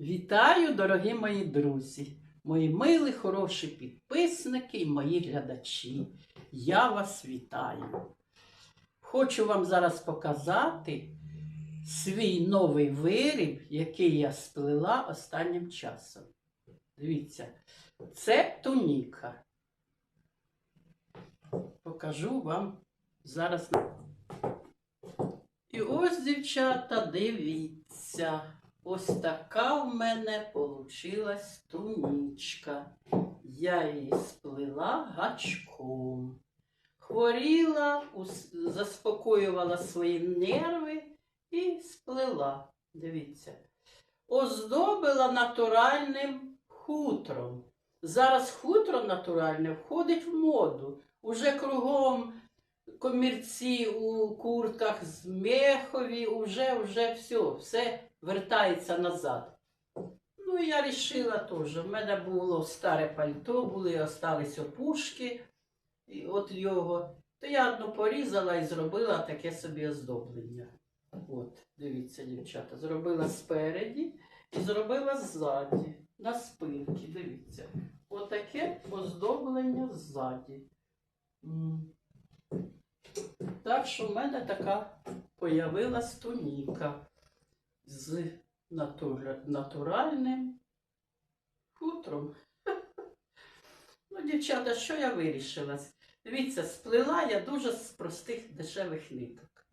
Вітаю, дорогі мої друзі, мої милі, хороші підписники і мої глядачі. Я вас вітаю. Хочу вам зараз показати свій новий виріб, який я сплела останнім часом. Дивіться, це туніка. Покажу вам зараз. І ось, дівчата, дивіться. Ось така в мене получилась тунічка. Я її сплела гачком. Хворіла, заспокоювала свої нерви і сплела. Дивіться. Оздобила натуральним хутром. Зараз хутро натуральне входить в моду. Уже кругом комірці у куртках з мехові, уже, вже все, все вертається назад. Ну, я вирішила теж. У мене було старе пальто, були остались опушки от його. То я одну порізала і зробила таке собі оздоблення. От, дивіться, дівчата, зробила спереді і зробила ззаді, на спинці, дивіться. Отаке оздоблення ззаді. Так що в мене така появилась туніка з натура- натуральним хутром. Ну, дівчата, що я вирішила? Дивіться, сплела я дуже з простих дешевих ниток.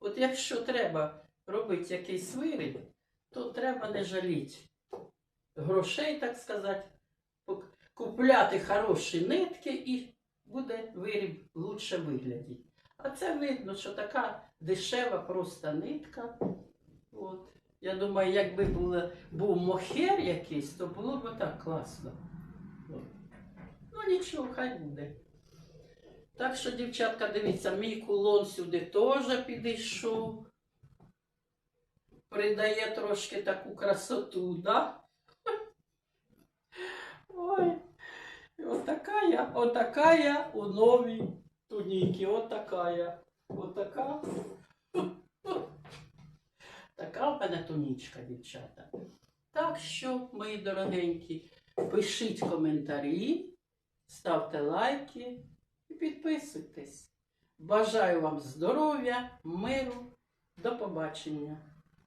От якщо треба робити якийсь виріб, то треба не жаліти грошей, так сказати, купляти хороші нитки і буде виріб лучше виглядіти. А це видно, що така дешева просто нитка. От. Я думаю, якби було, був мохер якийсь, то було б так класно. От. Ну нічого, хай буде. Так що, дівчатка, дивіться, мій кулон сюди теж підійшов. Придає трошки таку красоту, да? Отака я, отака я у новій туніці, отака я. Отака. Така в мене тунічка, дівчата. Так що, мої дорогенькі, пишіть коментарі, ставте лайки і підписуйтесь. Бажаю вам здоров'я, миру. До побачення.